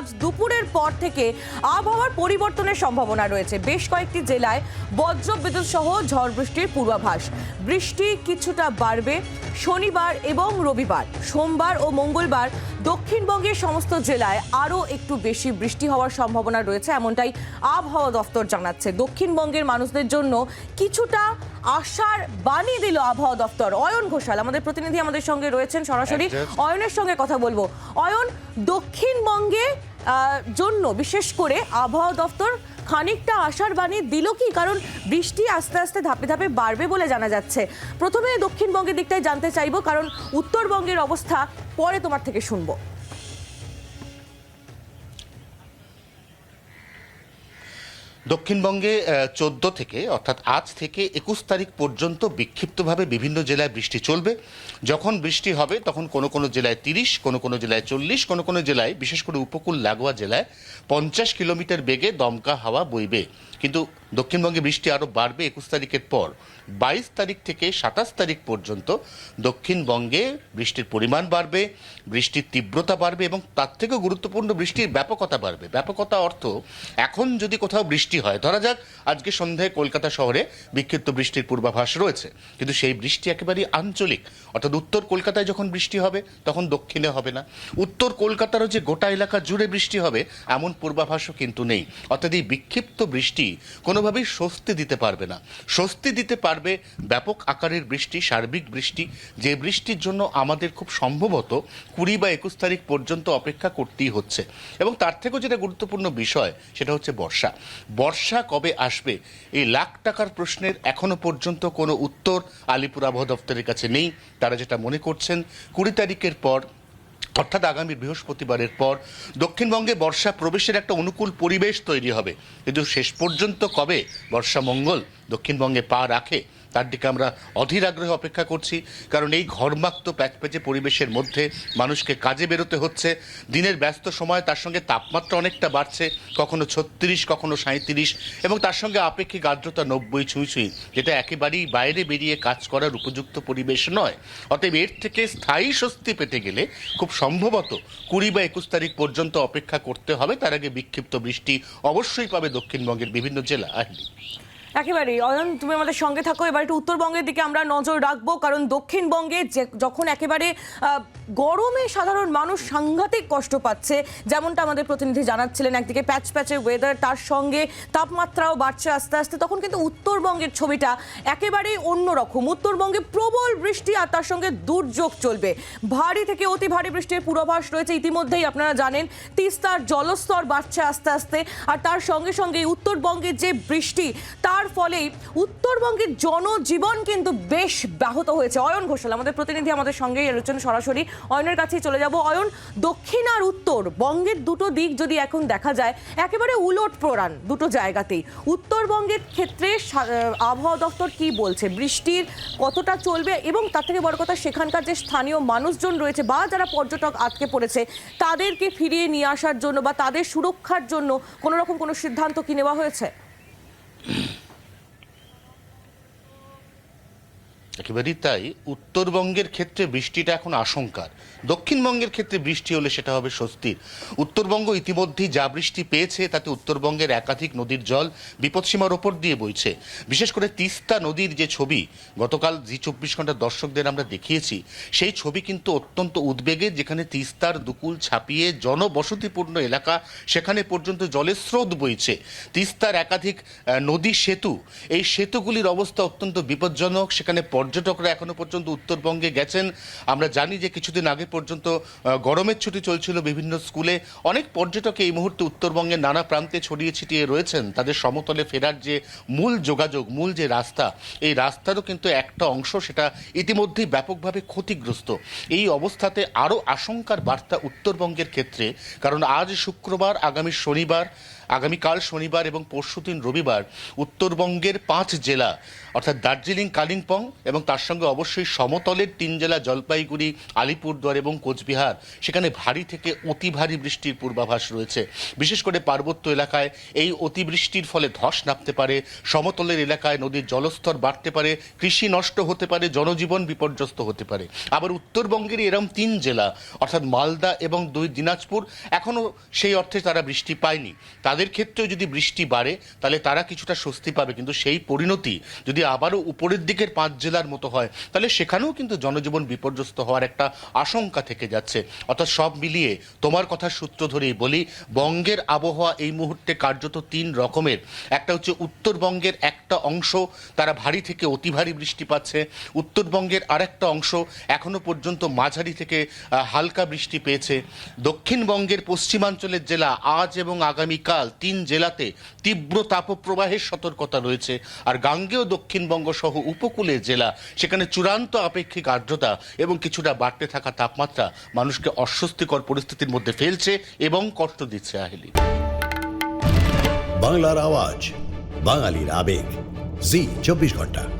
আজ দুপুরের পর থেকে আবহাওয়ার পরিবর্তনের সম্ভাবনা রয়েছে। বেশ কয়েকটি জেলায় বজ্র বিদ্যুৎ সহ ঝড় বৃষ্টির পূর্বাভাস। বৃষ্টি কিছুটা বাড়বে শনিবার এবং রবিবার। সোমবার ও মঙ্গলবার দক্ষিণবঙ্গের সমস্ত জেলায় আরও একটু বেশি বৃষ্টি হওয়ার সম্ভাবনা রয়েছে এমনটাই আবহাওয়া দফতর জানাচ্ছে। দক্ষিণবঙ্গের মানুষদের জন্য কিছুটা আশার বাণী দিল আবহাওয়া দফতর। অয়ন ঘোষাল আমাদের প্রতিনিধি আমাদের সঙ্গে রয়েছেন সরাসরি। অয়নের সঙ্গে কথা বলব। অয়ন দক্ষিণবঙ্গে জন্য, বিশেষ করে আবহাওয়া দপ্তর খানিকটা আশার বাণী দিল কি? কারণ বৃষ্টি আস্তে আস্তে ধাপে ধাপে বাড়বে বলে জানা যাচ্ছে। প্রথমে দক্ষিণবঙ্গের দিকটাই জানতে চাইব, কারণ উত্তরবঙ্গের অবস্থা পরে তোমার থেকে শুনব। দক্ষিণবঙ্গে চোদ্দ থেকে, অর্থাৎ আজ থেকে একুশ তারিখ পর্যন্ত বিক্ষিপ্তভাবে বিভিন্ন জেলায় বৃষ্টি চলবে। যখন বৃষ্টি হবে, তখন কোনো কোনো জেলায় তিরিশ, কোনো কোনো জেলায় চল্লিশ, কোনো কোনো জেলায়, বিশেষ করে উপকূল লাগোয়া জেলায় পঞ্চাশ কিলোমিটার বেগে দমকা হাওয়া বইবে। কিন্তু দক্ষিণবঙ্গে বৃষ্টি আরও বাড়বে একুশ তারিখের পর। বাইশ তারিখ থেকে সাতাশ তারিখ পর্যন্ত দক্ষিণবঙ্গে বৃষ্টির পরিমাণ বাড়বে, বৃষ্টির তীব্রতা বাড়বে এবং তার থেকেও গুরুত্বপূর্ণ বৃষ্টির ব্যাপকতা বাড়বে। ব্যাপকতা অর্থ এখন যদি কোথাও বৃষ্টি হয়, ধরা যাক আজকে সন্ধ্যায় কলকাতা শহরে বিক্ষিপ্ত বৃষ্টির পূর্বাভাস রয়েছে, কিন্তু সেই বৃষ্টি একেবারেই আঞ্চলিক। অর্থাৎ উত্তর কলকাতায় যখন বৃষ্টি হবে, তখন দক্ষিণে হবে না। উত্তর কলকাতারও যে গোটা এলাকা জুড়ে বৃষ্টি হবে, এমন পূর্বাভাসও কিন্তু নেই। অর্থাৎ এই বিক্ষিপ্ত বৃষ্টি কোনোভাবেই স্বস্তি দিতে পারবে না। স্বস্তি দিতে পারবে ব্যাপক আকারের বৃষ্টি, সার্বিক বৃষ্টি। যে বৃষ্টির জন্য আমাদের খুব সম্ভবত কুড়ি বা একুশ তারিখ পর্যন্ত অপেক্ষা করতেই হচ্ছে। এবং তার থেকেও যেটা গুরুত্বপূর্ণ বিষয়, সেটা হচ্ছে বর্ষা। বর্ষা কবে আসবে, এই লাখ টাকার প্রশ্নের এখনও পর্যন্ত কোনো উত্তর আলিপুর আবহাওয়া দপ্তরের কাছে নেই। তারা যেটা মনে করছেন, কুড়ি তারিখের পর অর্থাৎ আগামী বৃহস্পতিবারের পর দক্ষিণবঙ্গে বর্ষা প্রবেশের একটা অনুকূল পরিবেশ তৈরি হবে। কিন্তু শেষ পর্যন্ত কবে? বর্ষা মঙ্গল দক্ষিণবঙ্গে পা রাখে তার দিকে আমরা অধীর আগ্রহে অপেক্ষা করছি, কারণ এই ঘর্মাক্ত প্যাচপ্যাচে পরিবেশের মধ্যে মানুষকে কাজে বেরোতে হচ্ছে। দিনের ব্যস্ত সময় তার সঙ্গে তাপমাত্রা অনেকটা বাড়ছে, কখনো ছত্রিশ, কখনো সাঁত্রিশ এবং তার সঙ্গে আপেক্ষিক আর্দ্রতা নব্বই ছুঁই ছুঁই, যেটা একেবারেই বাইরে বেরিয়ে কাজ করার উপযুক্ত পরিবেশ নয়। অতএব এর থেকে স্থায়ী স্বস্তি পেতে গেলে খুব সম্ভবত কুড়ি বা একুশ তারিখ পর্যন্ত অপেক্ষা করতে হবে। তার আগে বিক্ষিপ্ত বৃষ্টি অবশ্যই পাবে দক্ষিণবঙ্গের বিভিন্ন জেলা। আহলি একেবারেই। অয়ন, তুমি আমাদের সঙ্গে থাকো। এবার একটু উত্তরবঙ্গের দিকে আমরা নজর রাখব, কারণ দক্ষিণবঙ্গে যে যখন একেবারে গরমে সাধারণ মানুষ সাংঘাতিক কষ্ট পাচ্ছে, যেমনটা আমাদের প্রতিনিধি জানাচ্ছিলেন। একদিকে প্যাচ প্যাচে ওয়েদার তার সঙ্গে তাপমাত্রাও বাড়ছে আস্তে আস্তে। তখন কিন্তু উত্তরবঙ্গের ছবিটা একেবারেই অন্যরকম। উত্তরবঙ্গে প্রবল বৃষ্টি আর তার সঙ্গে দুর্যোগ চলবে। ভারী থেকে অতি ভারী বৃষ্টির পূর্বাভাস রয়েছে। ইতিমধ্যেই আপনারা জানেন, তিস্তার জলস্তর বাড়ছে আস্তে আস্তে। আর তার সঙ্গে সঙ্গে উত্তরবঙ্গের যে বৃষ্টি, তার ফলেই উত্তরবঙ্গের জনজীবন কিন্তু বেশ ব্যাহত হয়েছে। অয়ন ঘোষাল, আমাদের প্রতিনিধি আমাদের সঙ্গেই রয়েছেন সরাসরি। অয়নের কাছেই চলে যাব। অয়ন, দক্ষিণ আর উত্তর, বঙ্গের দুটো দিক যদি এখন দেখা যায়, একেবারে উলট প্ররাণ দুটো জায়গাতেই। উত্তরবঙ্গের ক্ষেত্রে আবহাওয়া দপ্তর কি বলছে? বৃষ্টির কতটা চলবে? এবং তার থেকে বড় কথা, সেখানকার যে স্থানীয় মানুষজন রয়েছে বা যারা পর্যটক আটকে পড়েছে, তাদেরকে ফিরিয়ে নিয়ে আসার জন্য বা তাদের সুরক্ষার জন্য কোনো রকম কোনো সিদ্ধান্ত কি নেওয়া হয়েছে? একেবারেই তাই। উত্তরবঙ্গের ক্ষেত্রে বৃষ্টিটা এখন আশঙ্কার। দক্ষিণবঙ্গের ক্ষেত্রে বৃষ্টি হলে সেটা হবে স্বস্তির। উত্তরবঙ্গ ইতিমধ্যেই যা বৃষ্টি পেয়েছে, তাতে উত্তরবঙ্গের একাধিক নদীর জল বিপদসীমার ওপর দিয়ে বইছে। বিশেষ করে তিস্তা নদীর যে ছবি, গতকাল জি চব্বিশ ঘণ্টার দর্শকদের আমরা দেখিয়েছি, সেই ছবি কিন্তু অত্যন্ত উদ্বেগের যেখানে তিস্তার দুকুল ছাপিয়ে জনবসতিপূর্ণ এলাকা সেখানে পর্যন্ত জলের স্রোত বইছে। তিস্তার একাধিক নদী সেতু, এই সেতুগুলির অবস্থা অত্যন্ত বিপজ্জনক, সেখানে পর্যটকরা এখনও পর্যন্ত উত্তরবঙ্গে গেছেন। আমরা জানি যে কিছুদিন আগে পর্যন্ত গরমের ছুটি চলছিল বিভিন্ন স্কুলে। অনেক পর্যটক এই মুহূর্তে উত্তরবঙ্গের নানা প্রান্তে ছড়িয়ে ছিটিয়ে রয়েছেন। তাদের সমতলে ফেরার যে মূল যোগাযোগ, মূল যে রাস্তা, এই রাস্তারও কিন্তু একটা অংশ সেটা ইতিমধ্যেই ব্যাপকভাবে ক্ষতিগ্রস্ত। এই অবস্থাতে আরও আশঙ্কার বার্তা উত্তরবঙ্গের ক্ষেত্রে, কারণ আজ শুক্রবার, আগামী শনিবার আগামীকাল শনিবার এবং পরশুদিন রবিবার উত্তরবঙ্গের পাঁচ জেলা, অর্থাৎ দার্জিলিং, কালিম্পং এবং তার সঙ্গে অবশ্যই সমতলের তিন জেলা জলপাইগুড়ি, আলিপুরদুয়ার এবং কোচবিহার। সেখানে ভারী থেকে অতি ভারী বৃষ্টির পূর্বাভাস রয়েছে। বিশেষ করে পার্বত্য এলাকায় এই অতিবৃষ্টির ফলে ধস নামতে পারে, সমতলের এলাকায় নদীর জলস্তর বাড়তে পারে, কৃষি নষ্ট হতে পারে, জনজীবন বিপর্যস্ত হতে পারে। আবার উত্তরবঙ্গের এরম তিন জেলা, অর্থাৎ মালদা এবং দুই দিনাজপুর, এখনও সেই অর্থে তারা বৃষ্টি পায়নি। তাদের ক্ষেত্রেও যদি বৃষ্টি বাড়ে, তাহলে তারা কিছুটা স্বস্তি পাবে। কিন্তু সেই পরিণতি যদি আবারও উপরের দিকের পাঁচ জেলার মতো হয়, তাহলে সেখানেও কিন্তু জনজীবন বিপর্যস্ত হওয়ার একটা আশঙ্কা থেকে যাচ্ছে। অর্থাৎ সব মিলিয়ে তোমার কথা সূত্র ধরেই বলি, বঙ্গের আবহাওয়া এই মুহূর্তে কার্যত তিন রকমের। একটা হচ্ছে উত্তরবঙ্গের একটা অংশ, তারা ভারী থেকে অতি ভারী বৃষ্টি পাচ্ছে। উত্তরবঙ্গের আরেকটা অংশ এখনও পর্যন্ত মাঝারি থেকে হালকা বৃষ্টি পেয়েছে। দক্ষিণবঙ্গের পশ্চিমাঞ্চলের জেলা আজ এবং আগামীকাল তিন জেলাতে তীব্র তাপপ্রবাহের সতর্কতা রয়েছে। আর গাঙ্গেয় দক্ষিণবঙ্গ সহ উপকূলে জেলা, সেখানে চূড়ান্ত আপেক্ষিক আর্দ্রতা এবং কিছুটা বাড়তে থাকা তাপমাত্রা মানুষকে অস্বস্তিকর পরিস্থিতির মধ্যে ফেলছে এবং কষ্ট দিচ্ছে আহেলি। বাংলার আওয়াজ, বাঙালির আবেগ। জি, চব্বিশ ঘণ্টা।